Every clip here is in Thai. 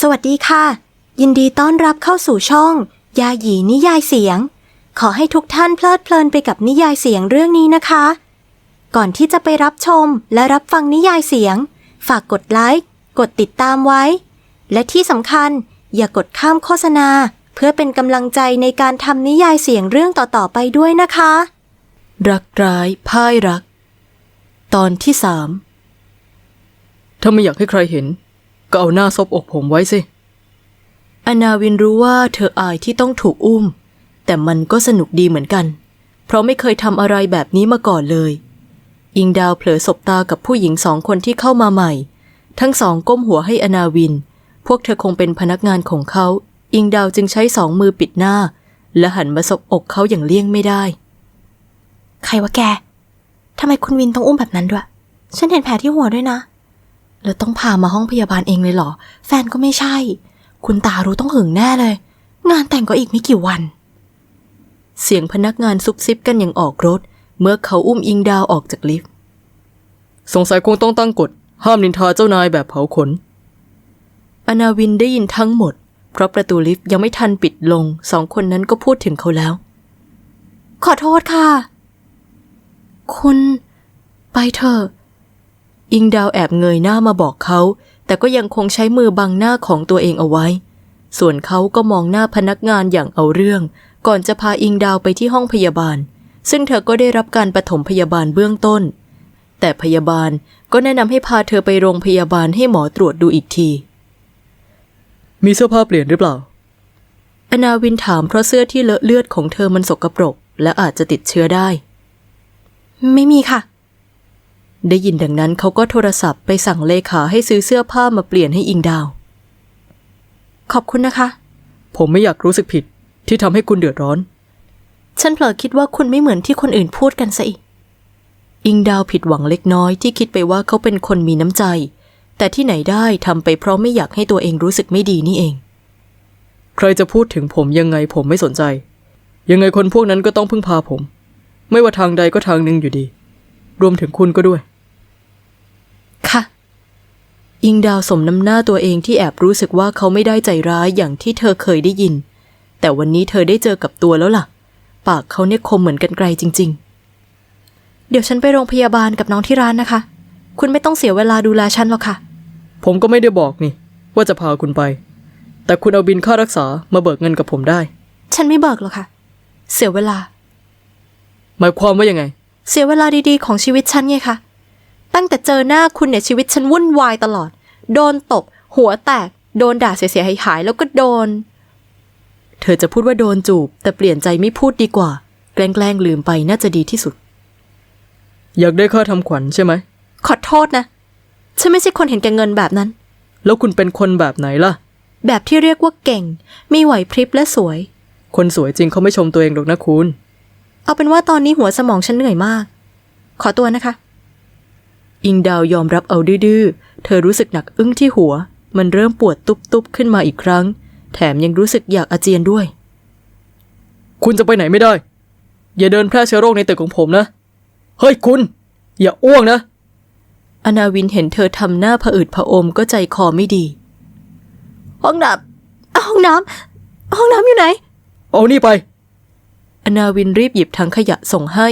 สวัสดีค่ะ ยินดีต้อนรับเข้าสู่ช่อง ยาหยีนิยายเสียง ขอให้ทุกท่านเพลิดเพลินไปกับนิยายเสียงเรื่องนี้นะคะ ก่อนที่จะไปรับชมและรับฟังนิยายเสียง ฝากกดไลค์กดติดตามไว้ และที่สำคัญอย่ากดข้ามโฆษณา เพื่อเป็นกำลังใจในการทำนิยายเสียงเรื่องต่อๆไปด้วยนะคะ รักร้ายพ่ายรัก ตอนที่สามถ้าไม่อยากให้ใครเห็น ก็เอาหน้าซบอกผมไว้สิ อนาวินรู้ว่าเธออายที่ต้องถูกอุ้ม แต่มันก็สนุกดีเหมือนกัน เพราะไม่เคยทำอะไรแบบนี้มาก่อนเลย อิงดาวเผลอสบตากับผู้หญิงสองคนที่เข้ามาใหม่ ทั้งสองก้มหัวให้อนาวิน พวกเธอคงเป็นพนักงานของเขา อิงดาวจึงใช้สองมือปิดหน้า และหันมาสบอกเขาอย่างเลี่ยงไม่ได้ ใครวะแกทำไมคุณวินต้องอุ้มแบบนั้นด้วย ฉันเห็นแผลที่หัวด้วยนะ แล้วต้องพามาห้องพยาบาลเองเลยเหรอ แฟนก็ไม่ใช่ คุณตารู้ต้องหึงแน่เลย งานแต่งก็อีกไม่กี่วัน เสียงพนักงานซุบซิบกันอย่างออกรถ เมื่อเขาอุ้มอิงดาวออกจากลิฟต์ สงสัยคงต้องตั้งกฎ ห้ามนินทาเจ้านายแบบเผาขน อนาวินได้ยินทั้งหมด เพราะประตูลิฟต์ยังไม่ทันปิดลง สองคนนั้นก็พูดถึงเขาแล้ว ขอโทษค่ะ คุณ ไปเถอะ อิงดาวแอบเงยหน้ามาบอกเขา แต่ก็ยังคงใช้มือบังหน้าของตัวเองเอาไว้ ส่วนเขาก็มองหน้าพนักงานอย่างเอาเรื่อง ก่อนจะพาอิงดาวไปที่ห้องพยาบาล ซึ่งเธอก็ได้รับการปฐมพยาบาลเบื้องต้น แต่พยาบาลก็แนะนำให้พาเธอไปโรงพยาบาลให้หมอตรวจดูอีกที มีเสื้อผ้าเปลี่ยนหรือเปล่า อนาวินถามเพราะเสื้อที่เลอะเลือดของเธอมันสกปรก และอาจจะติดเชื้อได้ ไม่มีค่ะ ได้ยินดังนั้นเขาก็โทรศัพท์ไปสั่งเลขาให้ซื้อเสื้อผ้ามาเปลี่ยนให้อิงดาว ขอบคุณนะคะ ผมไม่อยากรู้สึกผิดที่ทำให้คุณเดือดร้อน ฉันเผลอคิดว่าคุณไม่เหมือนที่คนอื่นพูดกันซะอีก อิงดาวผิดหวังเล็กน้อยที่คิดไปว่าเขาเป็นคนมีน้ำใจ แต่ที่ไหนได้ทำไปเพราะไม่อยากให้ตัวเองรู้สึกไม่ดีนี่เอง ใครจะพูดถึงผมยังไงผมไม่สนใจ ยังไงคนพวกนั้นก็ต้องพึ่งพาผม ไม่ว่าทางใดก็ทางหนึ่งอยู่ดี รวมถึงคุณก็ด้วย ค่ะ อิงดาวสมน้ำหน้าตัวเองที่แอบรู้สึกว่าเขาไม่ได้ใจร้ายอย่างที่เธอเคยได้ยิน แต่วันนี้เธอได้เจอกับตัวแล้วล่ะ ปากเขาเนี่ยคมเหมือนกันไกลจริงเดี๋ยวฉันไปโรงพยาบาลกับน้องที่ร้านนะคะ คุณไม่ต้องเสียเวลาดูแลฉันหรอกค่ะๆผมก็ไม่ได้บอกนี่ ว่าจะพาคุณไป แต่คุณเอาบินค่ารักษามาเบิกเงินกับผมได้ ฉันไม่เบิกหรอกค่ะ เสียเวลา หมายความว่ายังไง เสียเวลาดีๆ ของชีวิตฉันไงคะ ตั้งแต่เจอหน้าคุณเนี่ยชีวิตฉันวุ่นวายตลอด โดนตบ หัวแตก โดนด่าเสียหายๆแล้วก็โดน เธอจะพูดว่าโดนจูบ แต่เปลี่ยนใจไม่พูดดีกว่า แกล้งๆลืมไปน่าจะดีที่สุด อยากได้ค่าทำขวัญใช่ไหม ขอโทษนะ ฉันไม่ใช่คนเห็นแก่เงินแบบนั้น แล้วคุณเป็นคนแบบไหนล่ะ แบบที่เรียกว่าเก่ง มีไหวพริบและสวย คนสวยจริงเขาไม่ชมตัวเองหรอกนะคุณ เอาเป็นว่าตอนนี้หัวสมองฉันเหนื่อยมาก ขอตัวนะคะ อิงดาวยอมรับเอาดื้อๆเธอรู้สึกหนักอึ้งที่หัว มันเริ่มปวดตุบๆขึ้นมาอีกครั้ง แถมยังรู้สึกอยากอาเจียนด้วย คุณจะไปไหนไม่ได้ อย่าเดินแพร่เชื้อโรคในตึกของผมนะ เฮ้ยคุณ อย่าอ้วกนะ อนาวินเห็นเธอทำหน้าผะอืดผะอมก็ใจคอไม่ดี ห้องน้ำห้องน้ำห้องน้ำอยู่ไหน เอานี่ไป อนาวินรีบหยิบถังขยะส่งให้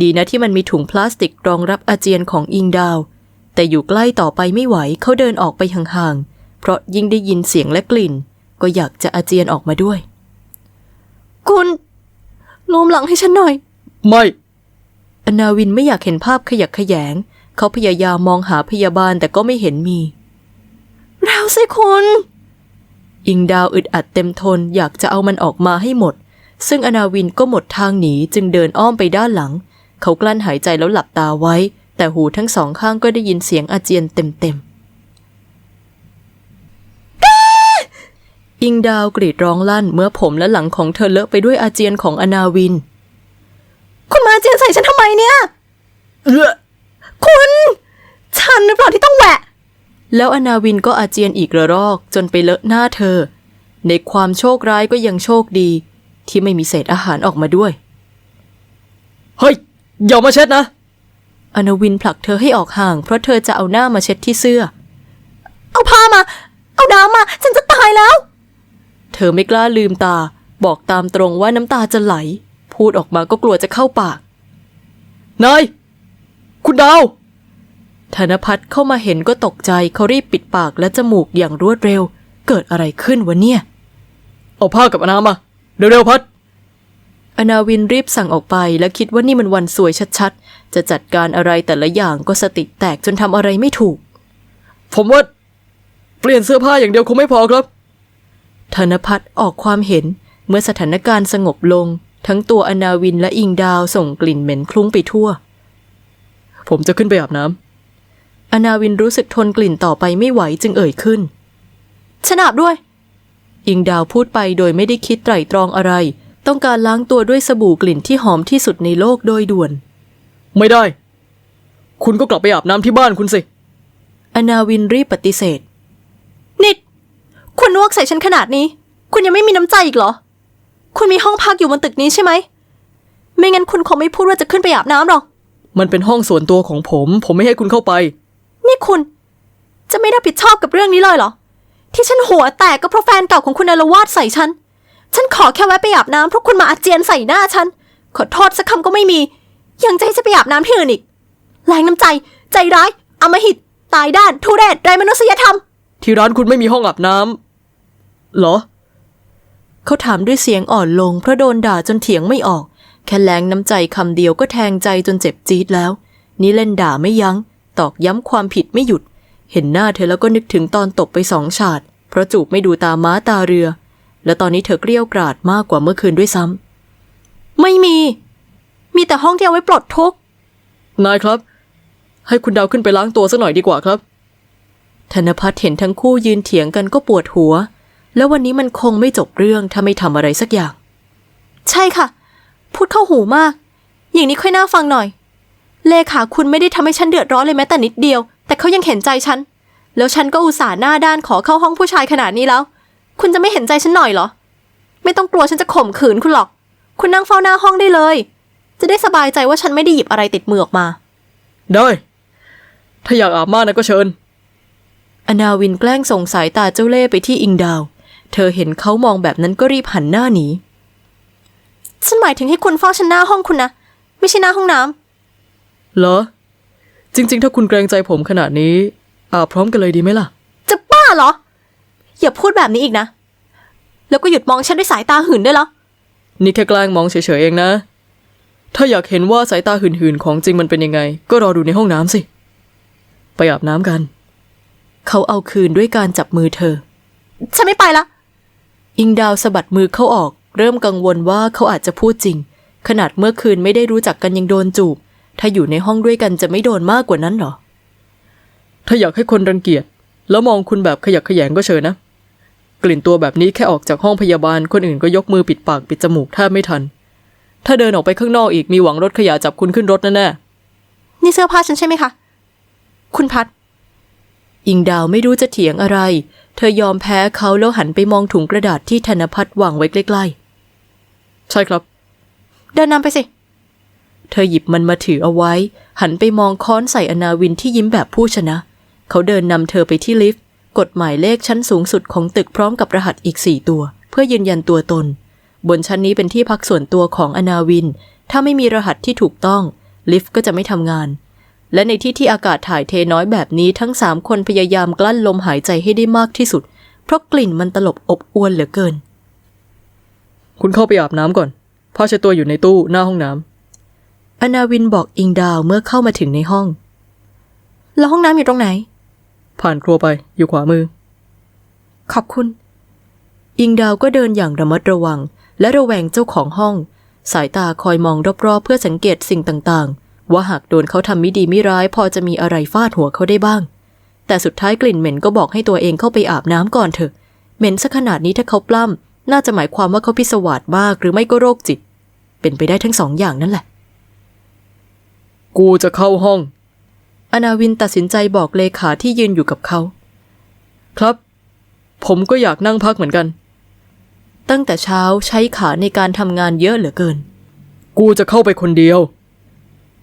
ดีนะที่มันมีถุงพลาสติกรองรับอาเจียนของอิงดาว แต่อยู่ใกล้ต่อไปไม่ไหวเขาเดินออกไปห่างๆ เพราะยิ่งได้ยินเสียงและกลิ่น ก็อยากจะอาเจียนออกมาด้วย คุณลูมหลังให้ฉันหน่อย ไม่ อนาวินไม่อยากเห็นภาพขยักขยง เขาพยายามมองหาพยาบาลแต่ก็ไม่เห็นมีแล้วสิคุณ อิงดาวอึดอัดเต็มทนอยากจะเอามันออกมาให้หมดซึ่งอนาวินก็หมดทางหนีจึงเดินอ้อมไปด้านหลัง เขากลั้นหายใจแล้วหลับตาไว้ แต่หูทั้งสองข้างก็ได้ยินเสียงอาเจียนเต็มๆอิงดาวกรีดร้องลั่นเมื่อผมและหลังของเธอเลอะไปด้วยอาเจียนของอนาวิน คุณมาเจียนใส่ฉันทำไมเนี่ย เออคุณ ฉันหรือเปล่าที่ต้องแหวะ แล้วอนาวินก็อาเจียนอีกระรอกจนไปเลอะหน้าเธอ ในความโชคร้ายก็ยังโชคดี ที่ไม่มีเศษอาหารออกมาด้วย เฮ้ย อย่ามาเช็ดนะ อนาวินผลักเธอให้ออกห่าง เพราะเธอจะเอาหน้ามาเช็ดที่เสื้อ เอาผ้ามา เอาน้ำมา ฉันจะแล้ว เธอไม่กล้าลืมตา บอกตามตรงว่าน้ำตาจะไหล พูดออกมาก็กลัวจะเข้าปาก นาย คุณดาว ธนพัฒน์เข้ามาเห็นก็ตกใจเขารีบปิดปากและจมูกอย่างรวดเร็ว เกิดอะไรขึ้นวะเนี่ย เอาผ้ากับอนามา เร็วๆพัด อนาวินรีบสั่งออกไปและคิดว่านี่มันวันสวยชัดๆ จะจัดการอะไรแต่ละอย่างก็สติแตกจนทำอะไรไม่ถูก ผมว่า เปลี่ยนเสื้อผ้าอย่างเดียวคงไม่พอครับ ธนพัฒน์ออกความเห็นเมื่อสถานการณ์สงบลง ทั้งตัวอนาวินและอิงดาวส่งกลิ่นเหม็นคลุ้งไปทั่ว ผมจะขึ้นไปอาบน้ำอนาวินรู้สึกทนกลิ่นต่อไปไม่ไหวจึงเอ่ยขึ้นฉันอาบด้วย อิงดาวพูดไปโดยไม่ได้คิดไตร่ตรองอะไร ต้องการล้างตัวด้วยสบู่กลิ่นที่หอมที่สุดในโลกโดยด่วน ไม่ได้ คุณก็กลับไปอาบน้ำที่บ้านคุณสิ อนาวินรีบปฏิเสธ นิด คุณนวกใส่ฉันขนาดนี้ คุณยังไม่มีน้ำใจอีกเหรอ คุณมีห้องพักอยู่บนตึกนี้ใช่ไหม ไม่งั้นคุณคงไม่พูดว่าจะขึ้นไปอาบน้ำหรอก มันเป็นห้องส่วนตัวของผม ผมไม่ให้คุณเข้าไป นี่คุณ จะไม่รับผิดชอบกับเรื่องนี้เลยเหรอ ที่ฉันหัวแตกก็เพราะแฟนเก่าของคุณอารวาสใส่ฉัน ฉันขอแค่แวะไปอาบน้ำเพราะคุณมาอาเจียนใส่หน้าฉัน ขอโทษสักคำก็ไม่มี ยังจะให้ฉันไปอาบน้ำที่อื่นอีกแรงน้ำใจ ใจร้าย อำมหิต ตายด้าน ทุเรศไร้มนุษยธรรม ที่ร้านคุณไม่มีห้องอาบน้ำเหรอ เขาถามด้วยเสียงอ่อนลงเพราะโดนด่าจนเถียงไม่ออก แค่แรงน้ำใจคำเดียวก็แทงใจจนเจ็บจี๊ดแล้ว นี่เล่นด่าไม่ยัง้ง ตอกย้ำความผิดไม่หยุด เห็นหน้าเธอแล้วก็นึกถึงตอนตบไปสองฉาด เพราะจูบไม่ดูตาม้าตาเรือ และตอนนี้เธอเกลี้ยวกราดมากกว่าเมื่อคืนด้วยซ้ำ ไม่มี มีแต่ห้องที่เอาไว้ปลดทุกข์ นายครับ ให้คุณดาวขึ้นไปล้างตัวสักหน่อยดีกว่าครับ ธนพัฒน์เห็นทั้งคู่ยืนเถียงกันก็ปวดหัว แล้ววันนี้มันคงไม่จบเรื่องถ้าไม่ทำอะไรสักอย่าง ใช่ค่ะ พูดเข้าหูมาก อย่างนี้ค่อยน่าฟังหน่อย เลขาคุณไม่ได้ทำให้ฉันเดือดร้อนเลยแม้แต่นิดเดียว แต่เขายังเห็นใจฉัน แล้วฉันก็อุตส่าห์หน้าด้านขอเข้าห้องผู้ชายขนาดนี้แล้ว คุณจะไม่เห็นใจฉันหน่อยเหรอ ไม่ต้องกลัวฉันจะข่มขืนคุณหรอก คุณนั่งเฝ้าหน้าห้องได้เลย จะได้สบายใจว่าฉันไม่ได้หยิบอะไรติดมือออกมา ได้ ถ้าอยากอาบมากนะก็เชิญ อนาวินแกล้งส่งสายตาเจ้าเล่ห์ไปที่อิงดาว เธอเห็นเขามองแบบนั้นก็รีบหันหน้าหนี ฉันหมายถึงให้คุณเฝ้าฉันหน้าห้องคุณนะ ไม่ใช่หน้าห้องน้ำเหรอ จริง ๆ ถ้าคุณเกรงใจผมขนาดนี้อาบพร้อมกันเลยดีไหมล่ะ จะบ้าเหรอ อย่าพูดแบบนี้อีกนะ แล้วก็หยุดมองฉันด้วยสายตาหื่นได้แล้วนี่แค่แกล้งมองเฉยๆเองนะ ถ้าอยากเห็นว่าสายตาหื่นๆของจริงมันเป็นยังไง ก็รอดูในห้องน้ำสิ ไปอาบน้ำกัน เขาเอาคืนด้วยการจับมือเธอ ฉันไม่ไปละ อิงดาวสะบัดมือเขาออก เริ่มกังวลว่าเขาอาจจะพูดจริง ขนาดเมื่อคืนไม่ได้รู้จักกันยังโดนจูบ ถ้าอยู่ในห้องด้วยกันจะไม่โดนมากกว่านั้นเหรอ ถ้าอยากให้คนรังเกียจแล้วมองคุณแบบขยักขยงก็เชิญนะ กลิ่นตัวแบบนี้แค่ออกจากห้องพยาบาลคนอื่นก็ยกมือปิดปากปิดจมูกแทบไม่ทัน ถ้าเดินออกไปข้างนอกอีกมีหวังรถขยะจับคุณขึ้นรถแน่ๆนี่เสื้อผ้าฉันใช่ไหมคะ คุณพัดอิงดาวไม่รู้จะเถียงอะไร เธอยอมแพ้เขาแล้วหันไปมองถุงกระดาษที่ธนพัฒน์วางไว้ใกล้ๆ ใช่ครับ เดินนำไปสิ เธอหยิบมันมาถือเอาไว้ หันไปมองค้อนใส่อนาวินที่ยิ้มแบบผู้ชนะ เขาเดินนำเธอไปที่ลิฟต์ กดหมายเลขชั้นสูงสุดของตึกพร้อมกับรหัสอีกสี่ตัว เพื่อยืนยันตัวตน บนชั้นนี้เป็นที่พักส่วนตัวของอนาวิน ถ้าไม่มีรหัสที่ถูกต้อง ลิฟต์ก็จะไม่ทำงาน และในที่ที่อากาศถ่ายเทน้อยแบบนี้ทั้งสามคนพยายามกลั้นลมหายใจให้ได้มากที่สุด เพราะกลิ่นมันตลบอบอวนเหลือเกิน คุณเข้าไปอาบน้ำก่อนผ้าเช็ดตัวอยู่ในตู้หน้าห้องน้ำอนาวินบอกอิงดาวเมื่อเข้ามาถึงในห้อง แล้วห้องน้ำอยู่ตรงไหน ผ่านครัวไปอยู่ขวามือ ขอบคุณ อิงดาวก็เดินอย่างระมัดระวัง และระแวงเจ้าของห้อง สายตาคอยมองรอบๆเพื่อสังเกตสิ่งต่างๆ ว่าหากโดนเขาทำไม่ดีไม่ร้ายพอจะมีอะไรฟาดหัวเขาได้บ้าง แต่สุดท้ายกลิ่นเหม็นก็บอกให้ตัวเองเข้าไปอาบน้ำก่อนเถอะ เหม็นซะขนาดนี้ถ้าเขาปล้ำน่าจะหมายความว่าเขาพิศวาสมากหรือไม่ก็โรคจิต เป็นไปได้ทั้งสองอย่างนั่นแหละ กูจะเข้าห้อง อนาวินตัดสินใจบอกเลขาที่ยืนอยู่กับเขา ครับ ผมก็อยากนั่งพักเหมือนกัน ตั้งแต่เช้าใช้ขาในการทำงานเยอะเหลือเกิน กูจะเข้าไปคนเดียว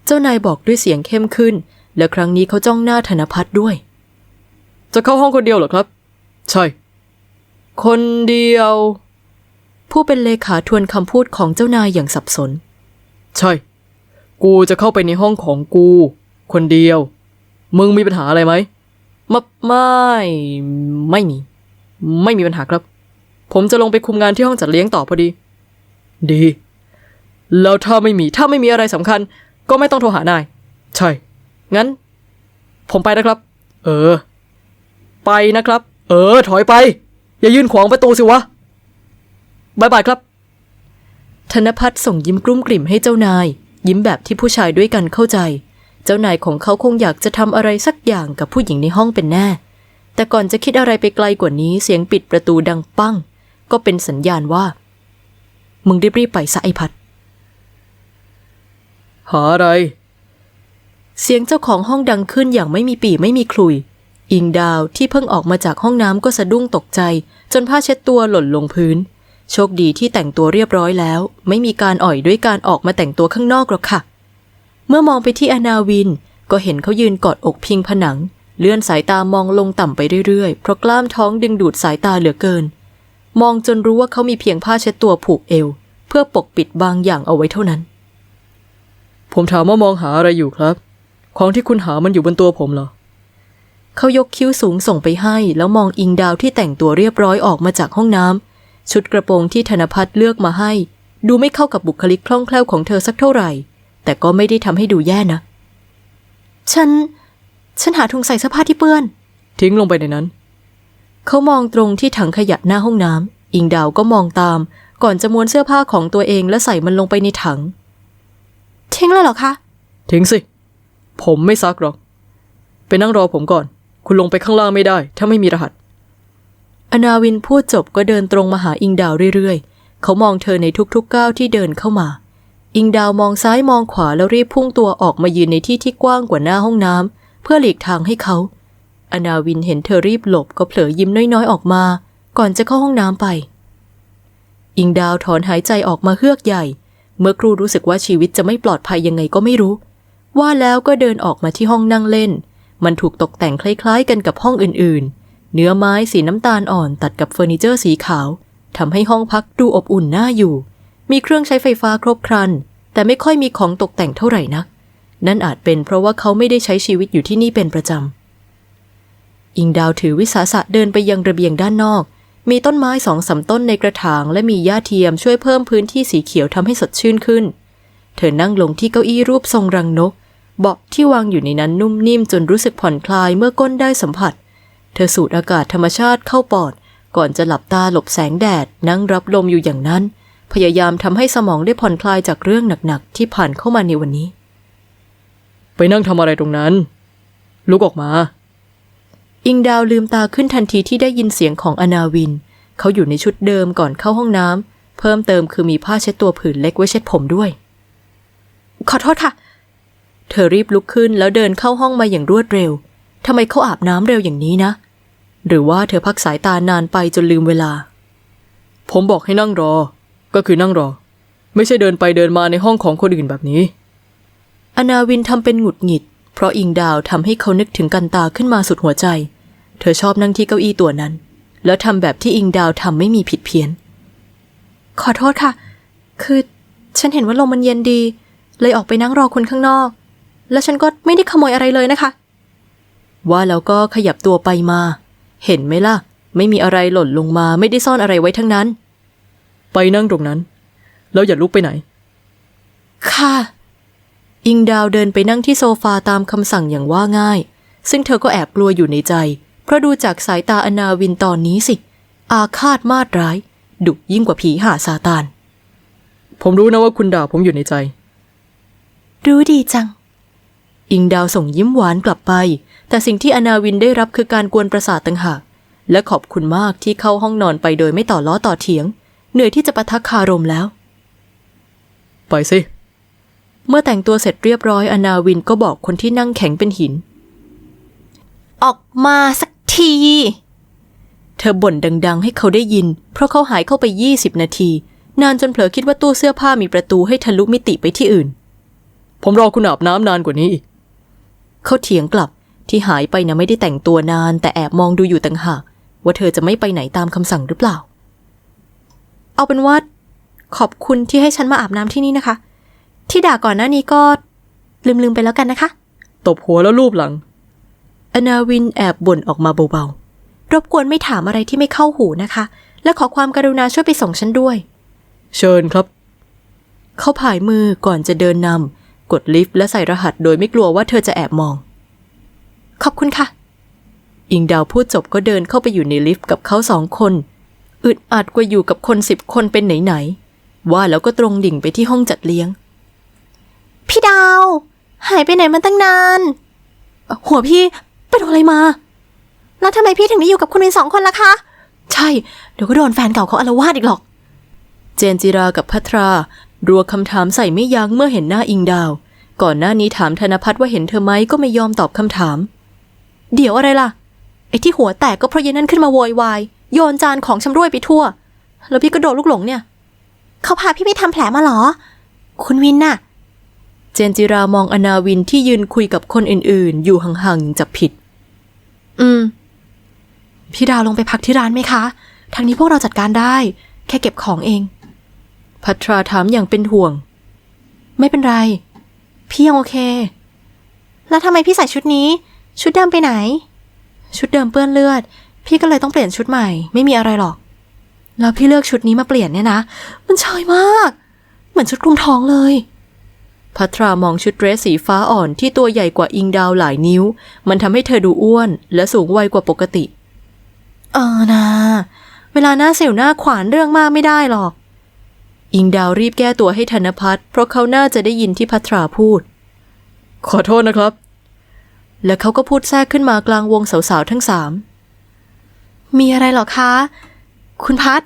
เจ้านายบอกด้วยเสียงเข้มขึ้น และครั้งนี้เขาจ้องหน้าธนพัฒน์ด้วย จะเข้าห้องคนเดียวเหรอครับ ใช่ คนเดียว ผู้เป็นเลขาทวนคำพูดของเจ้านายอย่างสับสน ใช่ กูจะเข้าไปในห้องของกู คนเดียว มึงมีปัญหาอะไรไหมไม่ไม่ไม่มี ไม่มีปัญหาครับ ผมจะลงไปคุมงานที่ห้องจัดเลี้ยงต่อพอดี ดี แล้วถ้าไม่มีถ้าไม่มีอะไรสำคัญ ก็ไม่ต้องโทรหานาย ใช่ งั้น ผมไปนะครับ เออ ไปนะครับ เออ ถอยไป อย่ายืนขวางประตูสิวะบายบายครับ ธนพัฒน์ส่งยิ้มกลุ้มกลิ่มให้เจ้านาย ยิ้มแบบที่ผู้ชายด้วยกันเข้าใจ เจ้านายของเขาคงอยากจะทำอะไรสักอย่างกับผู้หญิงในห้องเป็นแน่ แต่ก่อนจะคิดอะไรไปไกลกว่านี้เสียงปิดประตูดังปั้ง ก็เป็นสัญญาณว่า มึงรีบๆไปซะไอพัด หาอะไร เสียงเจ้าของห้องดังขึ้นอย่างไม่มีปีไม่มีคลุย อิงดาวที่เพิ่งออกมาจากห้องน้ำก็สะดุ้งตกใจ จนผ้าเช็ดตัวหล่นลงพื้น โชคดีที่แต่งตัวเรียบร้อยแล้ว ไม่มีการอ่อยด้วยการออกมาแต่งตัวข้างนอกหรอกค่ะ เมื่อมองไปที่อนาวิน ก็เห็นเขายืนกอดอกพิงผนัง เลื่อนสายตามองลงต่ำไปเรื่อยๆ เพราะกล้ามท้องดึงดูดสายตาเหลือเกิน มองจนรู้ว่าเขามีเพียงผ้าเช็ดตัวผูกเอว เพื่อปกปิดบางอย่างเอาไว้เท่านั้น ผมถามว่ามองหาอะไรอยู่ครับ ของที่คุณหามันอยู่บนตัวผมเหรอเขายกคิ้วสูงส่งไปให้ แล้วมองอิงดาวที่แต่งตัวเรียบร้อยออกมาจากห้องน้ำชุดกระโปรงที่ธนพัฒน์เลือกมาให้ ดูไม่เข้ากับบุคลิกคล่องแคล่วของเธอสักเท่าไหร่ แต่ก็ไม่ได้ทำให้ดูแย่นะ ฉัน ฉันหาถุงใส่เสื้อผ้าที่เปื้อน ทิ้งลงไปในนั้น เขามองตรงที่ถังขยะหน้าห้องน้ำอิงดาวก็มองตาม ก่อนจะม้วนเสื้อผ้าของตัวเองและใส่มันลงไปในถัง ทิ้งเลยเหรอคะ ทิ้งสิ ผมไม่ซักหรอก ไปนั่งรอผมก่อน คุณลงไปข้างล่างไม่ได้ ถ้าไม่มีรหัส อนาวินพูดจบก็เดินตรงมาหาอิงดาวเรื่อยๆ เขามองเธอในทุกๆก้าวที่เดินเข้ามา อิงดาวมองซ้ายมองขวาแล้วรีบพุ่งตัวออกมายืนในที่ที่กว้างกว่าหน้าห้องน้ำเพื่อหลีกทางให้เขา อนาวินเห็นเธอรีบหลบก็เผลอยิ้มน้อยๆออกมา ก่อนจะเข้าห้องน้ำไป อิงดาวถอนหายใจออกมาเฮือกใหญ่ เมื่อครูรู้สึกว่าชีวิตจะไม่ปลอดภัยยังไงก็ไม่รู้ ว่าแล้วก็เดินออกมาที่ห้องนั่งเล่น มันถูกตกแต่งคล้ายๆ กันกับห้องอื่นๆ เนื้อไม้สีน้ำตาลอ่อนตัดกับเฟอร์นิเจอร์สีขาวทำให้ห้องพักดูอบอุ่นน่าอยู่มีเครื่องใช้ไฟฟ้าครบครัน แต่ไม่ค่อยมีของตกแต่งเท่าไหร่นัก นั่นอาจเป็นเพราะว่าเขาไม่ได้ใช้ชีวิตอยู่ที่นี่เป็นประจำ อิงดาวถือวิสาสะเดินไปยังระเบียงด้านนอก มีต้นไม้สองสามต้นในกระถาง และมีหญ้าเทียมช่วยเพิ่มพื้นที่สีเขียวทำให้สดชื่นขึ้น เธอนั่งลงที่เก้าอี้รูปทรงรังนก เบาะที่วางอยู่ในนั้นนุ่มนิ่มจนรู้สึกผ่อนคลายเมื่อก้นได้สัมผัส เธอสูดอากาศธรรมชาติเข้าปอด ก่อนจะหลับตาหลบแสงแดดนั่งรับลมอยู่อย่างนั้น พยายามทำให้สมองได้ผ่อนคลายจากเรื่องหนักๆ ที่ผ่านเข้ามาในวันนี้ ไปนั่งทำอะไรตรงนั้น ลุกออกมา อิงดาวลืมตาขึ้นทันทีที่ได้ยินเสียงของอนาวิน เขาอยู่ในชุดเดิมก่อนเข้าห้องน้ำเพิ่มเติมคือมีผ้าเช็ดตัวผืนเล็กไว้เช็ดผมด้วย ขอโทษค่ะ เธอรีบลุกขึ้นแล้วเดินเข้าห้องมาอย่างรวดเร็วทำไมเขาอาบน้ำเร็วอย่างนี้นะ หรือว่าเธอพักสายตานานไปจนลืมเวลา ผมบอกให้นั่งรอ ก็คือนั่งรอ ไม่ใช่เดินไปเดินมาในห้องของคนอื่นแบบนี้ อนาวินทำเป็นหงุดหงิด เพราะอิงดาวทำให้เขานึกถึงกันตาขึ้นมาสุดหัวใจ เธอชอบนั่งที่เก้าอี้ตัวนั้น แล้วทำแบบที่อิงดาวทำไม่มีผิดเพี้ยน ขอโทษค่ะ คือฉันเห็นว่าลมมันเย็นดี เลยออกไปนั่งรอคุณข้างนอก แล้วฉันก็ไม่ได้ขโมยอะไรเลยนะคะ ว่าแล้วก็ขยับตัวไปมา เห็นไหมล่ะ ไม่มีอะไรหล่นลงมาไม่ได้ซ่อนอะไรไว้ทั้งนั้น ไปนั่งตรงนั้น แล้วอย่าลุกไปไหน ค่ะ อิงดาวเดินไปนั่งที่โซฟาตามคำสั่งอย่างว่าง่าย ซึ่งเธอก็แอบกลัวอยู่ในใจ เพราะดูจากสายตาอนาวินตอนนี้สิ อาฆาตมาดร้าย ดุยิ่งกว่าผีหาซาตาน ผมรู้นะว่าคุณด่าผมอยู่ในใจ รู้ดีจัง อิงดาวส่งยิ้มหวานกลับไป แต่สิ่งที่อนาวินได้รับคือการกวนประสาทต่างหากและขอบคุณมากที่เข้าห้องนอนไปโดยไม่ต่อล้อต่อเถียง เหนื่อยที่จะปะทะคารมแล้ว ไปสิ เมื่อแต่งตัวเสร็จเรียบร้อยอนาวินก็บอกคนที่นั่งแข็งเป็นหิน ออกมาสักที เธอบ่นดัง ๆ ให้เขาได้ยิน เพราะเขาหายเข้าไป20นาที นานจนเผลอคิดว่าตู้เสื้อผ้ามีประตูให้ทะลุมิติไปที่อื่น ผมรอคุณอาบน้ำนานกว่านี้อีกเขาเถียงกลับที่หายไปนะไม่ได้แต่งตัวนาน แต่แอบมองดูอยู่ต่างหากว่าเธอจะไม่ไปไหนตามคำสั่งหรือเปล่า เอาเป็นว่าขอบคุณที่ให้ฉันมาอาบน้ำที่นี่นะคะ ที่ด่าก่อนหน้านี้ก็ลืมๆไปแล้วกันนะคะ ตบหัวแล้วรูปหลัง อนาวินแอบบ่นออกมาเบาๆ รบกวนไม่ถามอะไรที่ไม่เข้าหูนะคะ และขอความกรุณาช่วยไปส่งฉันด้วย เชิญครับ เขาผายมือก่อนจะเดินนำกดลิฟต์และใส่รหัสโดยไม่กลัวว่าเธอจะแอบมอง ขอบคุณค่ะ อิงดาวพูดจบก็เดินเข้าไปอยู่ในลิฟต์กับเขาสองคน อึดอัดกว่าอยู่กับคนสิบคนเป็นไหนๆว่าแล้วก็ตรงดิ่งไปที่ห้องจัดเลี้ยง พี่ดาว หายไปไหนมาตั้งนานเอ่อหัวพี่ไปโดนอะไรมา แล้วทำไมพี่ถึงได้อยู่กับคุณวินสองคนล่ะคะ ใช่ เดี๋ยวก็โดนแฟนเก่าเขาอารวาสอีกหรอก เจนจิรากับพัทรารัวคำถามใส่ไม่ยั้งเมื่อเห็นหน้าอิงดาว ก่อนหน้านี้ถามธนพัฒน์ว่าเห็นเธอไหมก็ไม่ยอมตอบคำถาม เดี๋ยวอะไรล่ะ ไอ้ที่หัวแตกก็เพราะเย็นนั่นขึ้นมาโวยวาย โยนจานของชำร่วยไปทั่ว แล้วพี่ก็โดนลูกหลงเนี่ย เขาพาพี่ไปทำแผลมาเหรอ คุณวินน่ะ เจนจิรามองอนาวินที่ยืนคุยกับคนอื่นๆ อยู่ห่างๆจับผิด อืม พี่ดาวลงไปพักที่ร้านไหมคะ ทางนี้พวกเราจัดการได้ แค่เก็บของเอง พัทราถามอย่างเป็นห่วง ไม่เป็นไร พี่ยังโอเค แล้วทำไมพี่ใส่ชุดนี้ ชุดเดิมไปไหน ชุดเดิมเปื้อนเลือด พี่ก็เลยต้องเปลี่ยนชุดใหม่ ไม่มีอะไรหรอก แล้วพี่เลือกชุดนี้มาเปลี่ยนเนี่ยนะ มันเชยมาก เหมือนชุดคลุมท้องเลยพัทรามองชุดเดรสสีฟ้าอ่อนที่ตัวใหญ่กว่าอิงดาวหลายนิ้ว มันทำให้เธอดูอ้วน และสูงวัยกว่าปกติ เออนะเวลาหน้าเสียวหน้าขวานเรื่องมากไม่ได้หรอก อิงดาวรีบแก้ตัวให้ธนพัฒน์เพราะเขาน่าจะได้ยินที่พัทราพูด ขอโทษนะครับ และเขาก็พูดแทรกขึ้นมากลางวงสาวๆทั้งสาม มีอะไรหรอคะ คุณพัท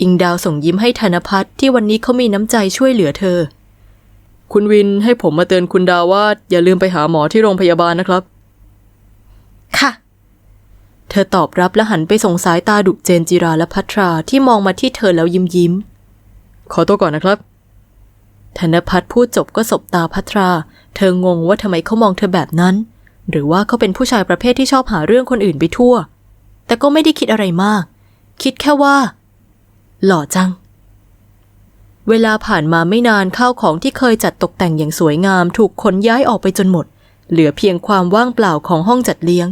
อิงดาวส่งยิ้มให้ธนพัฒน์ที่วันนี้เขามีน้ำใจช่วยเหลือเธอ คุณวินให้ผมมาเตือนคุณดาวว่า อย่าลืมไปหาหมอที่โรงพยาบาลนะครับ ค่ะ เธอตอบรับและหันไปส่งสายตาดุเจนจิราและพัทราที่มองมาที่เธอแล้วยิ้มยิ้ม ขอตัวก่อนนะครับ ธนพัฒน์พูดจบก็สบตาพัทรา เธองงว่าทำไมเขามองเธอแบบนั้น หรือว่าเขาเป็นผู้ชายประเภทที่ชอบหาเรื่องคนอื่นไปทั่ว แต่ก็ไม่ได้คิดอะไรมาก คิดแค่ว่า หล่อจัง เวลาผ่านมาไม่นานข้าวของที่เคยจัดตกแต่งอย่างสวยงาม ถูกขนย้ายออกไปจนหมด เหลือเพียงความว่างเปล่าของห้องจัดเลี้ยง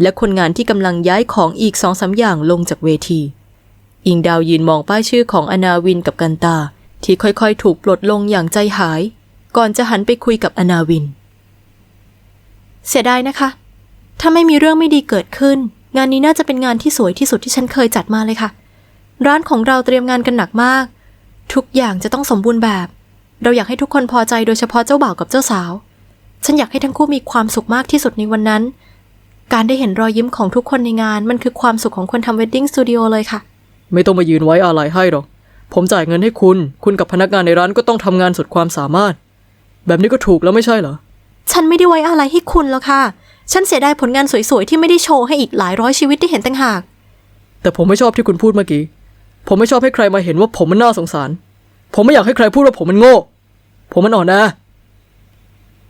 และคนงานที่กำลังย้ายของอีกสองสาอย่างลงจากเวที อิงดาวยืนมองป้ายชื่อของอนาวินกับกันตา ที่ค่อยๆ ถูกปลดลงอย่างใจหาย ก่อนจะหันไปคุยกับอนาวิน เสียดายนะคะ ถ้าไม่มีเรื่องไม่ดีเกิดขึ้น งานนี้น่าจะเป็นงานที่สวยที่สุดที่ฉันเคยจัดมาเลยค่ะ ร้านของเราเตรียมงานกันหนักมาก ทุกอย่างจะต้องสมบูรณ์แบบ เราอยากให้ทุกคนพอใจโดยเฉพาะเจ้าบ่าวกับเจ้าสาว ฉันอยากให้ทั้งคู่มีความสุขมากที่สุดในวันนั้น การได้เห็นรอยยิ้มของทุกคนในงานมันคือความสุขของคนทำเวดดิ้งสตูดิโอเลยค่ะ ไม่ต้องมายืนไว้อาลัยให้หรอก ผมจ่ายเงินให้คุณ คุณกับพนักงานในร้านก็ต้องทำงานสุดความสามารถ แบบนี้ก็ถูกแล้วไม่ใช่เหรอ ฉันไม่ได้ไว้อะไรให้คุณแล้วค่ะ ฉันเสียดายผลงานสวยๆ ที่ไม่ได้โชว์ให้อีกหลายร้อยชีวิตได้เห็นต่างหาก แต่ผมไม่ชอบที่คุณพูดเมื่อกี้ ผมไม่ชอบให้ใครมาเห็นว่าผมมันน่าสงสาร ผมไม่อยากให้ใครพูดว่าผมมันโง่ ผมมันอ่อนแอ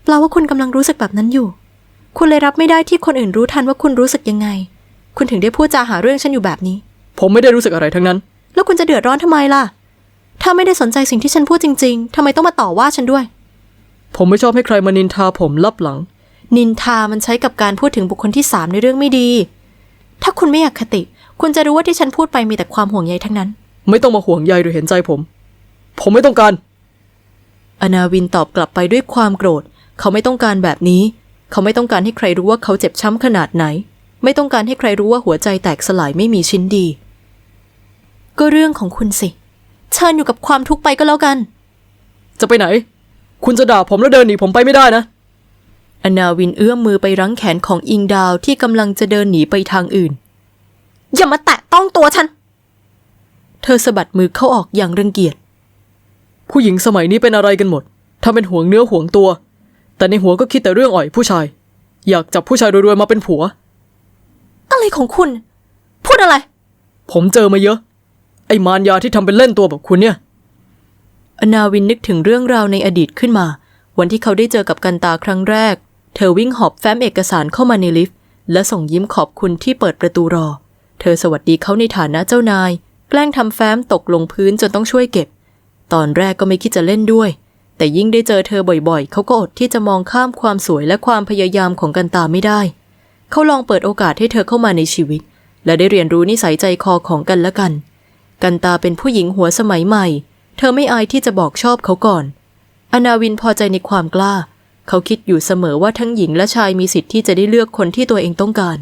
แปลว่าคุณกำลังรู้สึกแบบนั้นอยู่ คุณเลยรับไม่ได้ที่คนอื่นรู้ทันว่าคุณรู้สึกยังไง คุณถึงได้พูดจาหาเรื่องฉันอยู่แบบนี้ ผมไม่ได้รู้สึกอะไรทั้งนั้น แล้วคุณจะเดือดร้อนทำไมล่ะ ถ้าไม่ได้สนใจสิ่งที่ฉันพูดจริง ๆทำไมต้องมาต่อว่าฉันด้วย ผมไม่ชอบให้ใครมานินทาผมลับหลัง นินทามันใช้กับการพูดถึงบุคคลที่สามในเรื่องไม่ดี ถ้าคุณไม่อยากคติ คุณจะรู้ว่าที่ฉันพูดไปมีแต่ความห่วงใยทั้งนั้น ไม่ต้องมาห่วงใยหรือเห็นใจผม ผมไม่ต้องการ อนาวินตอบกลับไปด้วยความโกรธ เขาไม่ต้องการแบบนี้ เขาไม่ต้องการให้ใครรู้ว่าเขาเจ็บช้ำขนาดไหน ไม่ต้องการให้ใครรู้ว่าหัวใจแตกสลายไม่มีชิ้นดี ก็เรื่องของคุณสิ เชิญอยู่กับความทุกข์ไปก็แล้วกัน จะไปไหน คุณจะด่าผมแล้วเดินหนีผมไปไม่ได้นะ อนาวินเอื้อมมือไปรั้งแขนของอิงดาวที่กำลังจะเดินหนีไปทางอื่น อย่ามาแตะต้องตัวฉัน เธอสะบัดมือเข้าออกอย่างรังเกียจ ผู้หญิงสมัยนี้เป็นอะไรกันหมดถ้าเป็นห่วงเนื้อห่วงตัว แต่ในหัวก็คิดแต่เรื่องอ่อยผู้ชาย อยากจับผู้ชายรวยๆมาเป็นผัว อะไรของคุณ พูดอะไร ผมเจอมาเยอะ ไอ้มารยาที่ทำเป็นเล่นตัวแบบคุณเนี่ย อนาวินนึกถึงเรื่องราวในอดีตขึ้นมา วันที่เขาได้เจอกับกันตาครั้งแรก เธอวิ่งหอบแฟ้มเอกสารเข้ามาในลิฟต์ และส่งยิ้มขอบคุณที่เปิดประตูรอ เธอสวัสดีเขาในฐานะเจ้านาย แกล้งทำแฟ้มตกลงพื้นจนต้องช่วยเก็บ ตอนแรกก็ไม่คิดจะเล่นด้วย แต่ยิ่งได้เจอเธอบ่อยๆ เขาก็อดที่จะมองข้ามความสวยและความพยายามของกันตาไม่ได้ เขาลองเปิดโอกาสให้เธอเข้ามาในชีวิต และได้เรียนรู้นิสัยใจคอของกันและกัน กันตาเป็นผู้หญิงหัวสมัยใหม่ เธอไม่อายที่จะบอกชอบเขาก่อน อนาวินพอใจในความกล้า เขาคิดอยู่เสมอว่าทั้งหญิงและชายมีสิทธิ์ที่จะได้เลือกคนที่ตัวเองต้องการ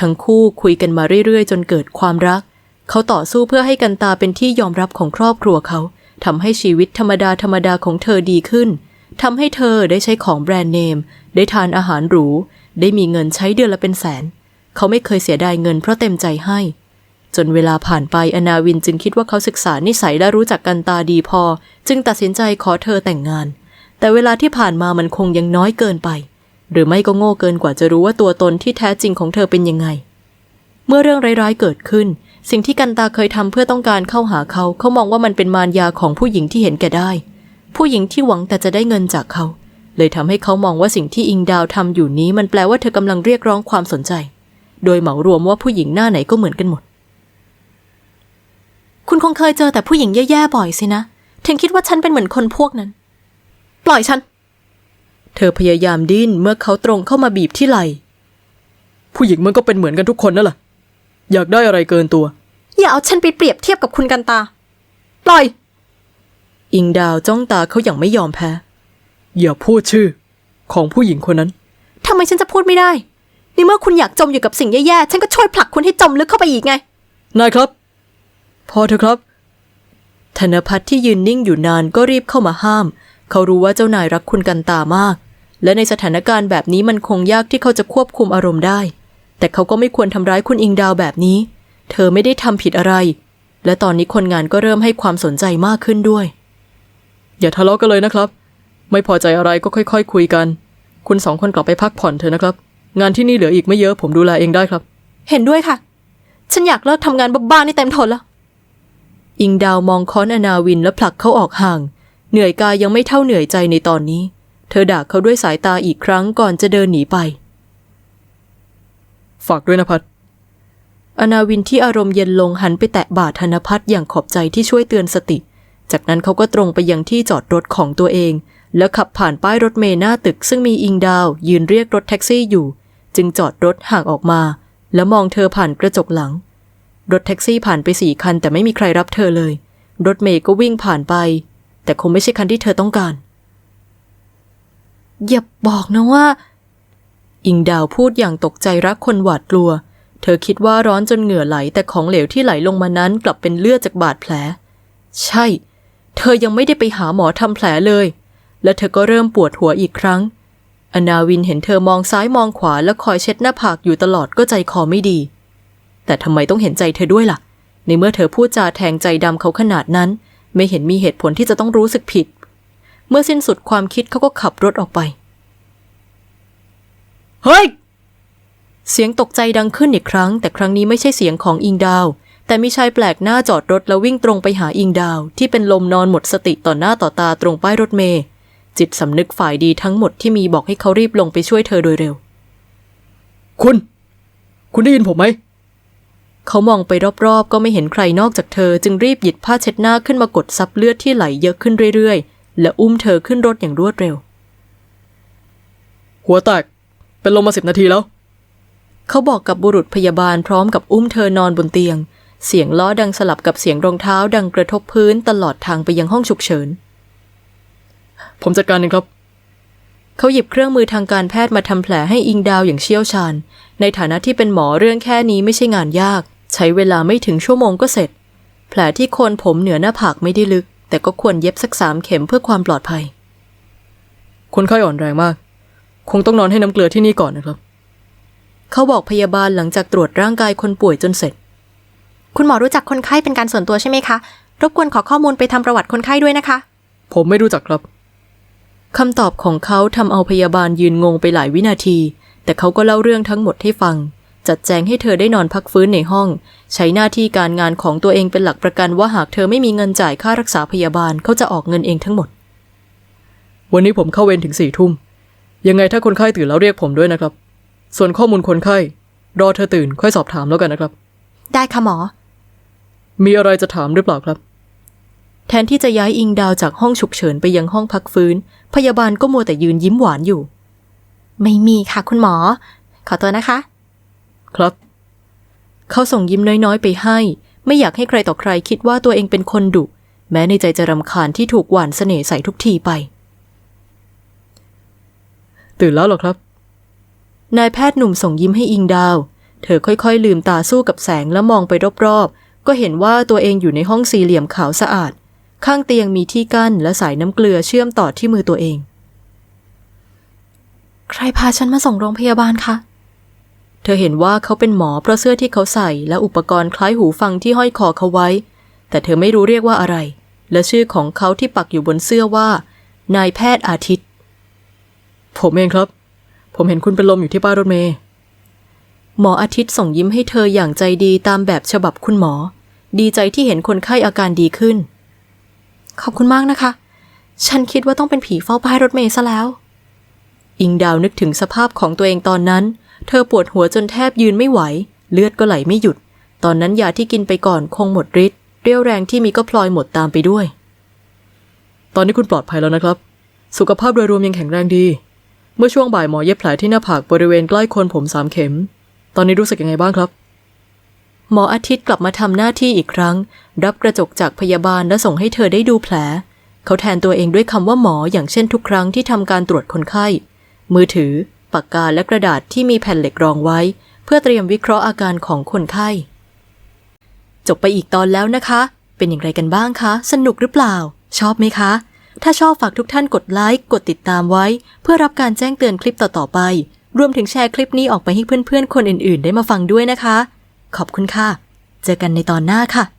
ทั้งคู่คุยกันมาเรื่อยๆ จนเกิดความรัก เขาต่อสู้เพื่อให้กันตาเป็นที่ยอมรับของครอบครัวเขาทำให้ชีวิตธรรมดาธรรมดาของเธอดีขึ้นทำให้เธอได้ใช้ของแบรนด์เนม ได้ทานอาหารหรู ได้มีเงินใช้เดือนละเป็นแสน เขาไม่เคยเสียดายเงินเพราะเต็มใจให้ จนเวลาผ่านไปอนาวินจึงคิดว่าเขาศึกษานิสัยและรู้จักกันตาดีพอ จึงตัดสินใจขอเธอแต่งงาน แต่เวลาที่ผ่านมามันคงยังน้อยเกินไป หรือไม่ก็โง่เกินกว่าจะรู้ว่าตัวตนที่แท้จริงของเธอเป็นยังไง เมื่อเรื่องร้ายๆเกิดขึ้น สิ่งที่กันตาเคยทำเพื่อต้องการเข้าหาเขา เขามองว่ามันเป็นมารยาของผู้หญิงที่เห็นแก่ได้ ผู้หญิงที่หวังแต่จะได้เงินจากเขา เลยทำให้เขามองว่าสิ่งที่อิงดาวทำอยู่นี้ มันแปลว่าเธอกำลังเรียกร้องความสนใจ โดยเหมารวมว่าผู้หญิงหน้าไหนก็เหมือนกันหมด คุณคงเคยเจอแต่ผู้หญิงแย่ๆบ่อยสินะถึงคิดว่าฉันเป็นเหมือนคนพวกนั้น ปล่อยฉัน เธอพยายามดิ้นเมื่อเขาตรงเข้ามาบีบที่ไหล่ ผู้หญิงมันก็เป็นเหมือนกันทุกคนนั่นแหละ อยากได้อะไรเกินตัว อย่าเอาฉันไปเปรียบเทียบกับคุณกันตา ปล่อย อิงดาวจ้องตาเขาอย่างไม่ยอมแพ้ อย่าพูดชื่อ ของผู้หญิงคนนั้น ทำไมฉันจะพูดไม่ได้ ในเมื่อคุณอยากจมอยู่กับสิ่งแย่ๆ ฉันก็ช่วยผลักคุณให้จมลึกเข้าไปอีกไง นายครับ พอเถอะครับ ธนพัฒน์ที่ยืนนิ่งอยู่นานก็รีบเข้ามาห้าม เขารู้ว่าเจ้านายรักคุณกันตามาก และในสถานการณ์แบบนี้มันคงยากที่เขาจะควบคุมอารมณ์ได้ แต่เขาก็ไม่ควรทำร้ายคุณอิงดาวแบบนี้ เธอไม่ได้ทำผิดอะไร และตอนนี้คนงานก็เริ่มให้ความสนใจมากขึ้นด้วย อย่าทะเลาะกันเลยนะครับ ไม่พอใจอะไรก็ค่อยๆคคุยกัน คุณสองคนกลับไปพักผ่อนเถอะนะครับ งานที่นี่เหลืออีกไม่เยอะผมดูแลเองได้ครับ เห็นด้วยค่ะ ฉันอยากเลิกทำงานบ้าๆนี่เต็มทนแล้ว อิงดาวมองค้อนอนาวินและผลักเขาออกห่าง เหนื่อยกายยังไม่เท่าเหนื่อยใจในตอนนี้ เธอด่าเขาด้วยสายตาอีกครั้งก่อนจะเดินหนีไป ฝากด้วยนะพัดอนาวินที่อารมณ์เย็นลงหันไปแตะบ่าธนพัฒน์อย่างขอบใจที่ช่วยเตือนสติ จากนั้นเขาก็ตรงไปยังที่จอดรถของตัวเอง แล้วขับผ่านป้ายรถเมล์หน้าตึกซึ่งมีอิงดาว ยืนเรียกรถแท็กซี่อยู่ จึงจอดรถห่างออกมา แล้วมองเธอผ่านกระจกหลัง รถแท็กซี่ผ่านไปสี่คันแต่ไม่มีใครรับเธอเลย รถเมล์ก็วิ่งผ่านไป แต่คงไม่ใช่คันที่เธอต้องการ อย่าบอกนะว่า อิงดาวพูดอย่างตกใจรักคนหวาดกลัว เธอคิดว่าร้อนจนเหงื่อไหล แต่ของเหลวที่ไหลลงมานั้นกลับเป็นเลือดจากบาดแผล ใช่ เธอยังไม่ได้ไปหาหมอทำแผลเลย และเธอก็เริ่มปวดหัวอีกครั้ง อนาวินเห็นเธอมองซ้ายมองขวาและคอยเช็ดหน้าผากอยู่ตลอดก็ใจคอไม่ดี แต่ทำไมต้องเห็นใจเธอด้วยล่ะ ในเมื่อเธอพูดจาแทงใจดำเขาขนาดนั้น ไม่เห็นมีเหตุผลที่จะต้องรู้สึกผิด เมื่อสิ้นสุดความคิดเขาก็ขับรถออกไป เฮ้ย เสียงตกใจดังขึ้นอีกครั้ง แต่ครั้งนี้ไม่ใช่เสียงของอิงดาว แต่มีชายแปลกหน้าจอดรถแล้ววิ่งตรงไปหาอิงดาว ที่เป็นลมนอนหมดสติต่อหน้าต่อตาตรงป้ายรถเมย์จิตสำนึกฝ่ายดีทั้งหมดที่มีบอกให้เขารีบลงไปช่วยเธอโดยเร็ว คุณ คุณได้ยินผมไหม เขามองไปรอบๆ ก็ไม่เห็นใครนอกจากเธอ จึงรีบหยิบผ้าเช็ดหน้าขึ้นมากดซับเลือดที่ไหลเยอะขึ้นเรื่อยๆ และอุ้มเธอขึ้นรถอย่างรวดเร็ว หัวแตก เป็นลมมาสิบนาทีแล้ว เขาบอกกับบุรุษพยาบาลพร้อมกับอุ้มเธอนอนบนเตียง เสียงล้อดังสลับกับเสียงรองเท้าดังกระทบพื้นตลอดทางไปยังห้องฉุกเฉิน ผมจัดการเองครับเขาหยิบเครื่องมือทางการแพทย์มาทำแผลให้อิงดาวอย่างเชี่ยวชาญ ในฐานะที่เป็นหมอเรื่องแค่นี้ไม่ใช่งานยาก ใช้เวลาไม่ถึงชั่วโมงก็เสร็จ แผลที่โคนผมเหนือหน้าผากไม่ได้ลึก แต่ก็ควรเย็บสักสามเข็มเพื่อความปลอดภัย คนไข้อ่อนแรงมาก คงต้องนอนให้น้ำเกลือที่นี่ก่อนนะครับ เขาบอกพยาบาลหลังจากตรวจร่างกายคนป่วยจนเสร็จ คุณหมอรู้จักคนไข้เป็นการส่วนตัวใช่ไหมคะ รบกวนขอข้อมูลไปทำประวัติคนไข้ด้วยนะคะ ผมไม่รู้จักครับคำตอบของเขาทำเอาพยาบาลยืนงงไปหลายวินาที แต่เขาก็เล่าเรื่องทั้งหมดให้ฟัง จัดแจงให้เธอได้นอนพักฟื้นในห้อง ใช้หน้าที่การงานของตัวเองเป็นหลักประกันว่าหากเธอไม่มีเงินจ่ายค่ารักษาพยาบาลเขาจะออกเงินเองทั้งหมด วันนี้ผมเข้าเวรถึงสี่ทุ่ม ยังไงถ้าคนไข้ตื่นแล้วเรียกผมด้วยนะครับ ส่วนข้อมูลคนไข้ รอเธอตื่นค่อยสอบถามแล้วกันนะครับ ได้ค่ะหมอ มีอะไรจะถามหรือเปล่าครับ แทนที่จะย้ายอิงดาวจากห้องฉุกเฉินไปยังห้องพักฟื้น พยาบาลก็มัวแต่ยืนยิ้มหวานอยู่ ไม่มีค่ะคุณหมอ ขอตัวนะคะ ครับ เขาส่งยิ้มน้อยๆ ไปให้ ไม่อยากให้ใครต่อใครคิดว่าตัวเองเป็นคนดุ แม้ในใจจะรำคาญที่ถูกหวานเสน่ห์ใส่ทุกทีไป ตื่นแล้วหรอครับ นายแพทย์หนุ่มส่งยิ้มให้อิงดาว เธอค่อยๆ ลืมตาสู้กับแสงแล้วมองไปรอบๆ ก็เห็นว่าตัวเองอยู่ในห้องสี่เหลี่ยมขาวสะอาด ข้างเตียงมีที่กั้นและสายน้ำเกลือเชื่อมต่อที่มือตัวเองใครพาฉันมาส่งโรงพยาบาลคะ เธอเห็นว่าเขาเป็นหมอเพราะเสื้อที่เขาใส่และอุปกรณ์คล้ายหูฟังที่ห้อยคอเขาไว้ แต่เธอไม่รู้เรียกว่าอะไร และชื่อของเขาที่ปักอยู่บนเสื้อว่า นายแพทย์อาทิตย์ ผมเองครับ ผมเห็นคุณเป็นลมอยู่ที่ป้ายรถเมย์หมออาทิตย์ส่งยิ้มให้เธออย่างใจดีตามแบบฉบับคุณหมอ ดีใจที่เห็นคนไข้อาการดีขึ้น ขอบคุณมากนะคะ ฉันคิดว่าต้องเป็นผีเฝ้าป้ายรถเมล์ซะแล้ว อิงดาวนึกถึงสภาพของตัวเองตอนนั้น เธอปวดหัวจนแทบยืนไม่ไหว เลือดก็ไหลไม่หยุด ตอนนั้นยาที่กินไปก่อนคงหมดฤทธิ์เรี่ยวแรงที่มีก็พลอยหมดตามไปด้วย ตอนนี้คุณปลอดภัยแล้วนะครับ สุขภาพโดยรวมยังแข็งแรงดี เมื่อช่วงบ่ายหมอเย็บแผลที่หน้าผากบริเวณใกล้โคนผมสามเข็ม ตอนนี้รู้สึกยังไงบ้างครับ หมออาทิตย์กลับมาทำหน้าที่อีกครั้ง รับกระจกจากพยาบาลและส่งให้เธอได้ดูแผล เขาแทนตัวเองด้วยคำว่าหมออย่างเช่นทุกครั้งที่ทำการตรวจคนไข้ มือถือ ปากกาและกระดาษที่มีแผ่นเหล็กรองไว้ เพื่อเตรียมวิเคราะห์อาการของคนไข้ จบไปอีกตอนแล้วนะคะ เป็นอย่างไรกันบ้างคะ สนุกหรือเปล่า ชอบไหมคะ ถ้าชอบฝากทุกท่านกดไลค์กดติดตามไว้ เพื่อรับการแจ้งเตือนคลิปต่อๆไป รวมถึงแชร์คลิปนี้ออกไปให้เพื่อนๆ คนอื่นๆ ได้มาฟังด้วยนะคะ ขอบคุณค่ะ เจอกันในตอนหน้าค่ะ